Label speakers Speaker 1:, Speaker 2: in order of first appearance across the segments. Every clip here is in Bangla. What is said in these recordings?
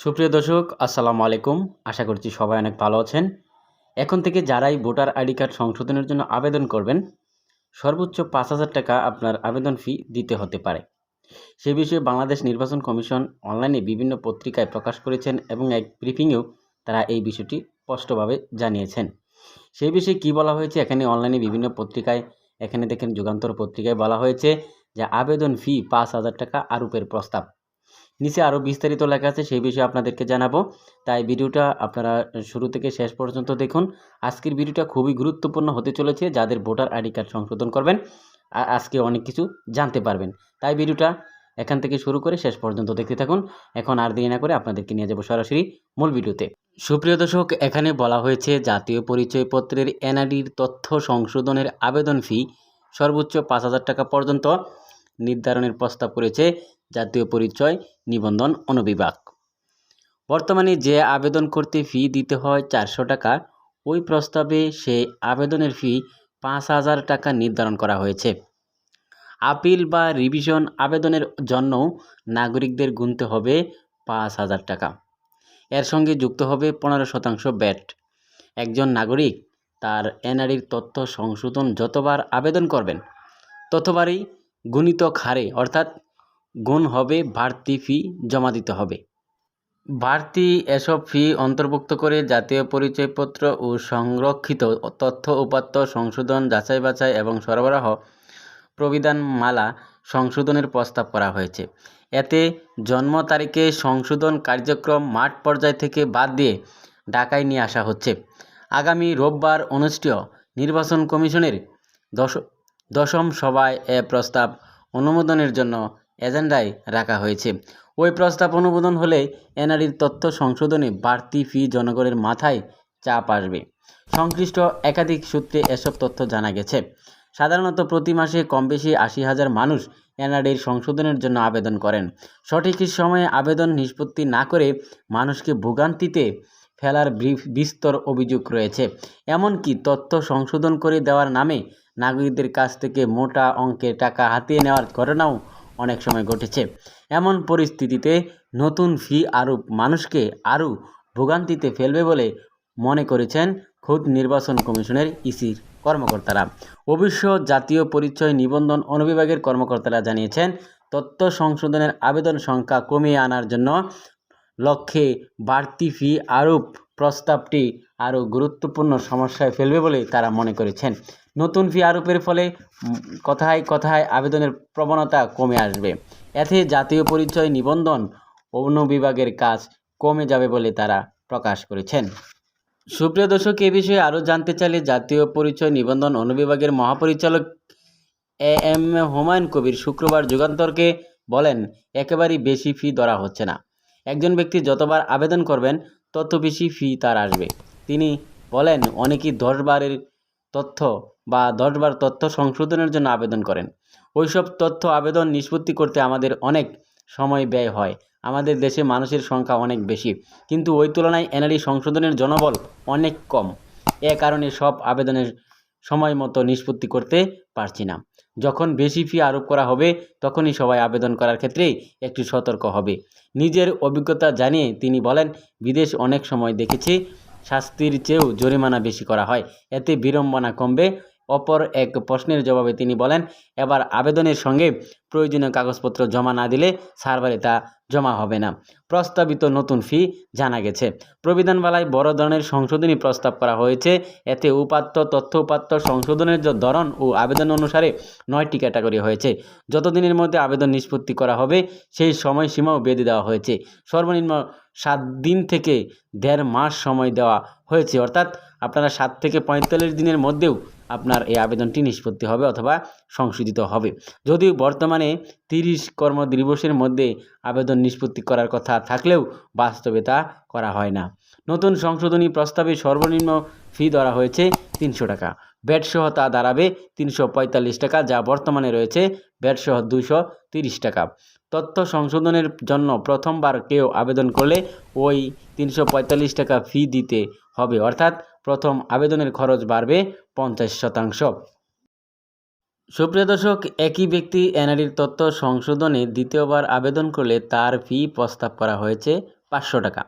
Speaker 1: সুপ্রিয় দর্শক, আসসালামু আলাইকুম। আশা করছি সবাই অনেক ভালো আছেন। এখন থেকে যারাই ভোটার আইডি কার্ড সংশোধনের জন্য আবেদন করবেন, সর্বোচ্চ পাঁচ হাজার টাকা আপনার আবেদন ফি দিতে হতে পারে। সে বিষয়ে বাংলাদেশ নির্বাচন কমিশন অনলাইনে বিভিন্ন পত্রিকায় প্রকাশ করেছেন এবং এক ব্রিফিংয়েও তারা এই বিষয়টি স্পষ্টভাবে জানিয়েছেন। সেই বিষয়ে কী বলা হয়েছে, এখানে অনলাইনে বিভিন্ন পত্রিকায়, এখানে দেখেন যুগান্তর পত্রিকায় বলা হয়েছে যে আবেদন ফি পাঁচ হাজার টাকা আরোপের প্রস্তাব। নিচে আরও বিস্তারিত লেখা আছে, সেই বিষয়ে আপনাদেরকে জানাব। তাই ভিডিওটা আপনারা শুরু থেকে শেষ পর্যন্ত দেখুন। আজকের ভিডিওটা খুবই গুরুত্বপূর্ণ হতে চলেছে, যাদের ভোটার আইডি কার্ড সংশোধন করবেন আজকে অনেক কিছু জানতে পারবেন। তাই ভিডিওটা এখান থেকে শুরু করে শেষ পর্যন্ত দেখতে থাকুন। এখন আর দেরি না করে আপনাদেরকে নিয়ে যাব সরাসরি মূল ভিডিওতে। সুপ্রিয় দর্শক, এখানে বলা হয়েছে, জাতীয় পরিচয়পত্রের এনআইডির তথ্য সংশোধনের আবেদন ফি সর্বোচ্চ পাঁচ হাজার টাকা পর্যন্ত নির্ধারণের প্রস্তাব করেছে জাতীয় পরিচয় নিবন্ধন অনুবিভাগ। বর্তমানে যে আবেদন করতে ফি দিতে হয় চারশো টাকা, ওই প্রস্তাবে সে আবেদনের ফি পাঁচ হাজার টাকা নির্ধারণ করা হয়েছে। আপিল বা রিভিশন আবেদনের জন্য নাগরিকদের গুনতে হবে পাঁচ হাজার টাকা। এর সঙ্গে যুক্ত হবে পনেরো শতাংশ ব্যাট। একজন নাগরিক তার এনআরির তথ্য সংশোধন যতবার আবেদন করবেন, ততবারই গুণিতক হারে, অর্থাৎ গুণ হবে, বাড়তি ফি জমা দিতে হবে। বাড়তি এসব ফি অন্তর্ভুক্ত করে জাতীয় পরিচয়পত্র ও সংরক্ষিত তথ্য, উপাত্ত, সংশোধন, যাচাই বাছাই এবং সরবরাহ প্রবিধানমালা সংশোধনের প্রস্তাব করা হয়েছে। এতে জন্ম তারিখে সংশোধন কার্যক্রম মাঠ পর্যায় থেকে বাদ দিয়ে ঢাকায় নিয়ে আসা হচ্ছে। আগামী রোববার অনুষ্ঠেয় নির্বাচন কমিশনের দশ, দশম সভায় এ প্রস্তাব অনুমোদনের জন্য এজেন্ডায় রাখা হয়েছে। ওই প্রস্তাব অনুমোদন হলে এনআরির তথ্য সংশোধনে বাড়তি ফি জনগণের মাথায় চাপ আসবে। সংশ্লিষ্ট একাধিক সূত্রে এসব তথ্য জানা গেছে। সাধারণত প্রতি মাসে কম বেশি আশি হাজার মানুষ এনআরডির সংশোধনের জন্য আবেদন করেন। সঠিক সময়ে আবেদন নিষ্পত্তি না করে মানুষকে ভোগান্তিতে ফেলার বিস্তর অভিযোগ রয়েছে। এমনকি তথ্য সংশোধন করে দেওয়ার নামে নাগরিকদের কাছ থেকে মোটা অঙ্কের টাকা হাতিয়ে নেওয়ার ঘটনাও অনেক সময় ঘটেছে। এমন পরিস্থিতিতে নতুন ফি আরোপ মানুষকে আরও ভোগান্তিতে ফেলবে বলে মনে করেছেন খোদ নির্বাচন কমিশনের ইসির কর্মকর্তারা। অবশ্য জাতীয় পরিচয় নিবন্ধন অনুবিভাগের কর্মকর্তারা জানিয়েছেন, তথ্য সংশোধনের আবেদন সংখ্যা কমিয়ে আনার জন্য লক্ষ্যে বাড়তি ফি আরোপ প্রস্তাবটি আরও গুরুত্বপূর্ণ সমস্যায় ফেলবে বলে তারা মনে করেছেন। নতুন ফি আরোপের ফলে কথায় কথায় আবেদনের প্রবণতা কমে আসবে। এতে জাতীয় পরিচয় নিবন্ধন অনুবিভাগের কাজ কমে যাবে বলে তারা প্রকাশ করেছেন। সুপ্রিয় দর্শক, এ বিষয়ে আরও জানতে চাইলে জাতীয় পরিচয় নিবন্ধন অনুবিভাগের মহাপরিচালক এ এম হুমায়ুন কবির শুক্রবার যুগান্তরকে বলেন, একেবারেই বেশি ফি ধরা হচ্ছে না। একজন ব্যক্তি যতবার আবেদন করবেন, তত বেশি ফি তার আসবে। তিনি বলেন, অনেকেই দশ বারের তথ্য বা দশবার তথ্য সংশোধনের জন্য আবেদন করেন। ওইসব তথ্য আবেদন নিষ্পত্তি করতে আমাদের অনেক সময় ব্যয় হয়। আমাদের দেশে মানুষের সংখ্যা অনেক বেশি, কিন্তু ওই তুলনায় এনআরই সংশোধনের জনবল অনেক কম। এ কারণে সব আবেদনের সময় মতো নিষ্পত্তি করতে পারছি না। যখন বেশি ফি আরোপ করা হবে, তখনই সবাই আবেদন করার ক্ষেত্রে একটু সতর্ক হবে। নিজের অভিজ্ঞতা জানিয়ে তিনি বলেন, বিদেশ অনেক সময় দেখেছি, শাস্তির চেয়েও জরিমানা বেশি করা হয়। এতে বিড়ম্বনা কমবে অপর এক প্রশ্নের জবাবে তিনি বলেন, এবার আবেদনের সঙ্গে প্রয়োজনীয় কাগজপত্র জমা না দিলে সার্ভারে তা জমা হবে না। প্রস্তাবিত নতুন ফি জানা গেছে। প্রবিধানবালায় বড় ধরনের সংশোধনী প্রস্তাব করা হয়েছে। এতে উপাত্ত তথ্য উপাত্ত সংশোধনের যে ধরন ও আবেদন অনুসারে নয়টি ক্যাটাগরি হয়েছে। যতদিনের মধ্যে আবেদন নিষ্পত্তি করা হবে, সেই সময়সীমাও বেঁধে দেওয়া হয়েছে। সর্বনিম্ন সাত দিন থেকে দেড় মাস সময় দেওয়া হয়েছে। অর্থাৎ আপনারা সাত থেকে পঁয়তাল্লিশ দিনের মধ্যেও আপনার এই আবেদনটি নিষ্পত্তি হবে অথবা সংশোধিত হবে। যদিও বর্তমানে তিরিশ কর্মদিবসের মধ্যে আবেদন নিষ্পত্তি করার কথা থাকলেও বাস্তবে তা করা হয় না। নতুন সংশোধনী প্রস্তাবে সর্বনিম্ন ফি ধরা হয়েছে তিনশো টাকা। ব্যাট সহ তা দাঁড়াবে তিনশো পঁয়তাল্লিশ টাকা, যা বর্তমানে রয়েছে ব্যাট সহ দুইশো তিরিশ টাকা। তথ্য সংশোধনের জন্য প্রথমবার কেউ আবেদন করলে ওই তিনশো পঁয়তাল্লিশ টাকা ফি দিতে হবে, অর্থাৎ প্রথম আবেদনের খরচ বাড়বে পঞ্চাশ শতাংশ। সুপ্রিয় দর্শক, একই ব্যক্তি এনআরির তথ্য সংশোধনে দ্বিতীয়বার আবেদন করলে তার ফি প্রস্তাব করা হয়েছে
Speaker 2: পাঁচশো টাকা।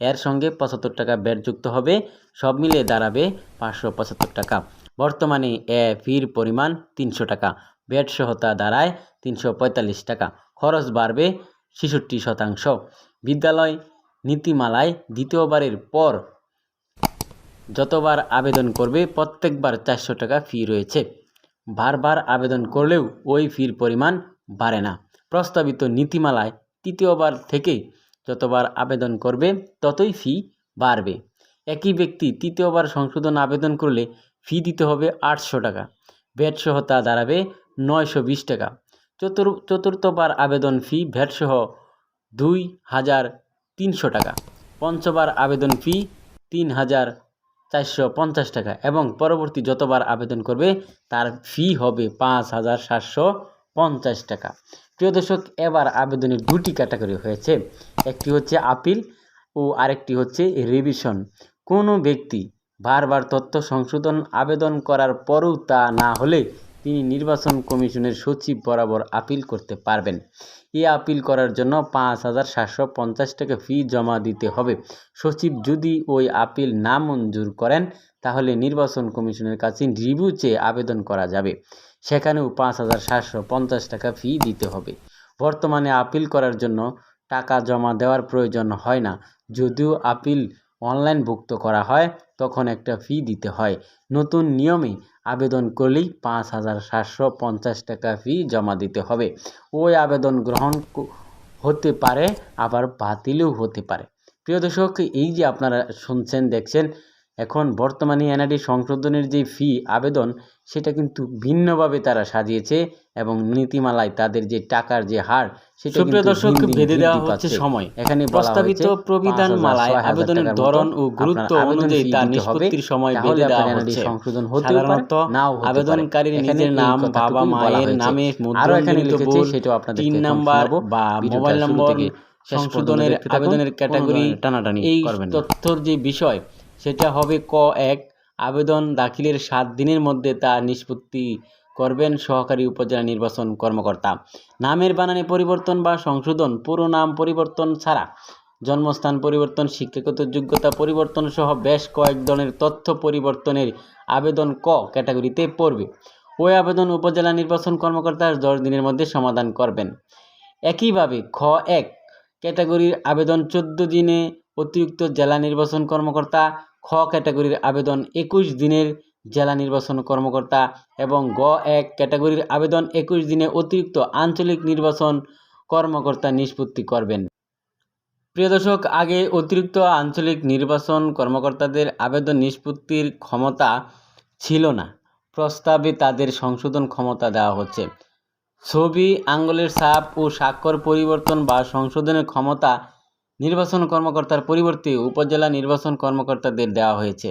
Speaker 2: এর সঙ্গে পঁচাত্তর টাকা ব্যাট যুক্ত হবে, সব মিলিয়ে দাঁড়াবে পাঁচশো পঁচাত্তর টাকা। বর্তমানে এ ফির পরিমাণ তিনশো টাকা, ব্যাট সহ তা দাঁড়ায় তিনশো পঁয়তাল্লিশ টাকা, খরচ বাড়বে ছেষট্টি শতাংশ। বিদ্যালয় নীতিমালায় দ্বিতীয়বারের পর যতবার আবেদন করবে, প্রত্যেকবার চারশো টাকা ফি রয়েছে। বারবার আবেদন করলেও ওই ফির পরিমাণ বাড়ে না। প্রস্তাবিত নীতিমালায় তৃতীয়বার থেকে যতবার আবেদন করবে, ততই ফি বাড়বে। একই ব্যক্তি তৃতীয়বার সংশোধন আবেদন করলে ফি দিতে হবে আটশো টাকা। ভ্যাট সহ তা দাঁড়াবে নয়শো বিশ টাকা। চতুর, চতুর্থবার আবেদন ফি ভ্যাট সহ দুই হাজার তিনশো টাকা। পঞ্চবার আবেদন ফি তিন হাজার চারশো পঞ্চাশ টাকা এবং পরবর্তী যতবার আবেদন করবে, তার ফি হবে পাঁচ হাজার সাতশো পঞ্চাশ টাকা। প্রিয় দর্শক, এবার আবেদনের দুটি ক্যাটাগরি হয়েছে। একটি হচ্ছে আপিল ও আরেকটি হচ্ছে রিভিশন কোনো ব্যক্তি বারবার তথ্য সংশোধন আবেদন করার পরও তা না হলে তিনি নির্বাচন কমিশনের সচিব বরাবর আপিল করতে পারবেন। এই আপিল করার জন্য পাঁচ হাজার সাতশো পঞ্চাশ টাকা ফি জমা দিতে হবে। সচিব যদি ওই আপিল না মঞ্জুর করেন, তাহলে নির্বাচন কমিশনের কাছে রিভিউ চেয়ে আবেদন করা যাবে। সেখানেও পাঁচ হাজার সাতশো পঞ্চাশ টাকা ফি দিতে হবে। বর্তমানে আপিল করার জন্য টাকা জমা দেওয়ার প্রয়োজন হয় না। যদিও আপিল অনলাইন ভুক্ত করা হয়, তখন একটা ফি দিতে হয়। নতুন নিয়মে আবেদন করলেই পাঁচ হাজার সাতশো পঞ্চাশ টাকা ফি জমা দিতে হবে। ওই আবেদন গ্রহণ হতে পারে, আবার বাতিলও হতে পারে। প্রিয় দর্শক, এই যে আপনারা শুনছেন, দেখছেন এখন বর্তমানে এনআরডি সংশোধনের যে ফি আবেদন সেটা কিন্তু ভিন্নভাবে তারা সাজিয়েছে এবং নীতিমালায় তাদের যে টাকার যে হার সেটা
Speaker 1: সুপ্রিয় দর্শক, ভেদে দেওয়া হচ্ছে সময়।
Speaker 2: এখানে
Speaker 1: প্রস্তাবিত প্রবিধান মালায় আবেদনের ধরন ও গুরুত্ব অনুযায়ী তার নিষ্পত্তির সময় বেঁধে দেওয়া হচ্ছে।
Speaker 2: সংশোধন পারে,
Speaker 1: সাধারণত
Speaker 2: নাও
Speaker 1: আবেদনকারীর নিজের নাম বাবা মায়ের নামে
Speaker 2: আরও এখানে লিখেছে
Speaker 1: বোর্ড,
Speaker 2: সেটাও আপনাদেরকে
Speaker 1: তিন নাম্বার বা মোবাইল নম্বর সংশোধনের আবেদনের ক্যাটাগরি
Speaker 2: টানাটানি
Speaker 1: এই তথ্যর যে বিষয় সেটা হবে ক এক। আবেদন দাখিলের সাত দিনের মধ্যে তা নিষ্পত্তি করবেন সহকারী উপজেলা নির্বাচন কর্মকর্তা। নামের বানানে পরিবর্তন বা সংশোধন, পুরো নাম পরিবর্তন ছাড়া জন্মস্থান পরিবর্তন, শিক্ষাগত যোগ্যতা পরিবর্তন সহ বেশ কয়েক ধরনের তথ্য পরিবর্তনের আবেদন ক ক্যাটাগরিতে পড়বে। ওই আবেদন উপজেলা নির্বাচন কর্মকর্তা দশ দিনের মধ্যে সমাধান করবেন। একইভাবে খ এক ক্যাটাগরির আবেদন চোদ্দ দিনে অতিরিক্ত জেলা নির্বাচন কর্মকর্তা খ ক্যাটাগরির আবেদন একুশ দিনের জেলা নির্বাচন কর্মকর্তা এবং গ এক ক্যাটাগরির আবেদন একুশ দিনে অতিরিক্ত আঞ্চলিক নির্বাচন কর্মকর্তা নিষ্পত্তি করবেন। প্রিয় দর্শক, আগে অতিরিক্ত আঞ্চলিক নির্বাচন কর্মকর্তাদের আবেদন নিষ্পত্তির ক্ষমতা ছিল না। প্রস্তাবে তাদের সংশোধন ক্ষমতা দেওয়া হচ্ছে। ছবি, আঙ্গুলের ছাপ ও স্বাক্ষর পরিবর্তন বা সংশোধনের ক্ষমতা নির্বাচন কর্মকর্তার পরিবর্তে উপজেলা নির্বাচন কর্মকর্তাদের দেওয়া হয়েছে।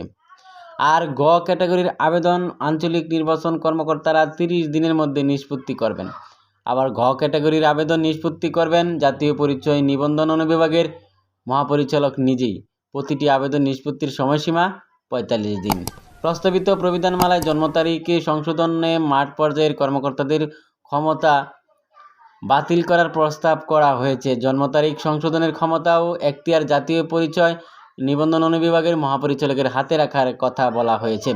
Speaker 1: আর গ ক্যাটাগরির আবেদন আঞ্চলিক নির্বাচন কর্মকর্তারা তিরিশ দিনের মধ্যে নিষ্পত্তি করবেন। আবার ঘ ক্যাটাগরির আবেদন নিষ্পত্তি করবেন জাতীয় পরিচয় নিবন্ধন অনুবিভাগের মহাপরিচালক নিজেই। প্রতিটি আবেদন নিষ্পত্তির সময়সীমা পঁয়তাল্লিশ দিন। প্রস্তাবিত প্রবিধানমালায় জন্ম তারিখে সংশোধনে মাঠ পর্যায়ের কর্মকর্তাদের ক্ষমতা বাতিল করার প্রস্তাব করা হয়েছে। জন্ম তারিখ, সংশোধনের ক্ষমতাও এখতিয়ার, জাতীয় পরিচয়, নিবন্ধন অনুবিভাগের মহাপরিচালকের হাতে রাখার কথা বলা হয়েছে।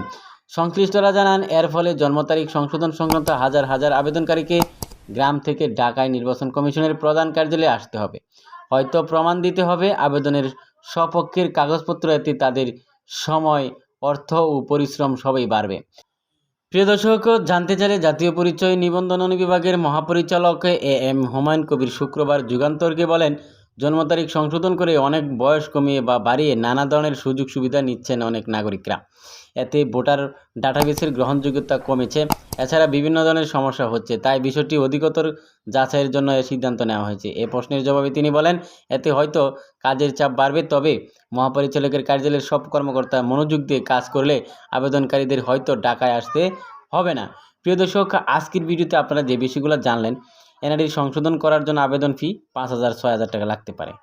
Speaker 1: সংশ্লিষ্টরা জানান, এর ফলে জন্ম তারিখ, সংশোধন সংক্রান্ত হাজার হাজার আবেদনকারীকে গ্রাম থেকে ঢাকায় নির্বাচন কমিশনের প্রধান কার্যালয়ে আসতে হবে। হয়তো প্রমাণ দিতে হবে, আবেদনের স্বপক্ষের কাগজপত্র এতে তাদের সময়, অর্থ ও পরিশ্রম সবই বাড়বে। প্রিয় দর্শক, জানতে চাইলে জাতীয় পরিচয় নিবন্ধন বিভাগের মহাপরিচালক এ এম হুমায়ুন কবির শুক্রবার যুগান্তরকে বলেন জন্ম তারিখ সংশোধন করে অনেক বয়স কমিয়ে বা বাড়িয়ে নানা ধরনের সুযোগ সুবিধা নিচ্ছেন অনেক নাগরিকরা। এতে ভোটার ডাটাবেসের গ্রহণযোগ্যতা কমেছে। এছাড়া বিভিন্ন ধরনের সমস্যা হচ্ছে। তাই বিষয়টি অধিকতর যাচাইয়ের জন্য এ সিদ্ধান্ত নেওয়া হয়েছে। এ প্রশ্নের জবাবে তিনি বলেন, এতে হয়তো কাজের চাপ বাড়বে, তবে মহাপরিচালকের কার্যালয়ের সব কর্মকর্তা মনোযোগ দিয়ে কাজ করলে আবেদনকারীদের হয়তো ঢাকায় আসতে হবে না। প্রিয় দর্শক, আজকের ভিডিওতে আপনারা যে বিষয়গুলো জানলেন এনআরডির সংশোধন করার জন্য আবেদন ফি পাঁচ হাজার ছয় হাজার টাকা লাগতে পারে।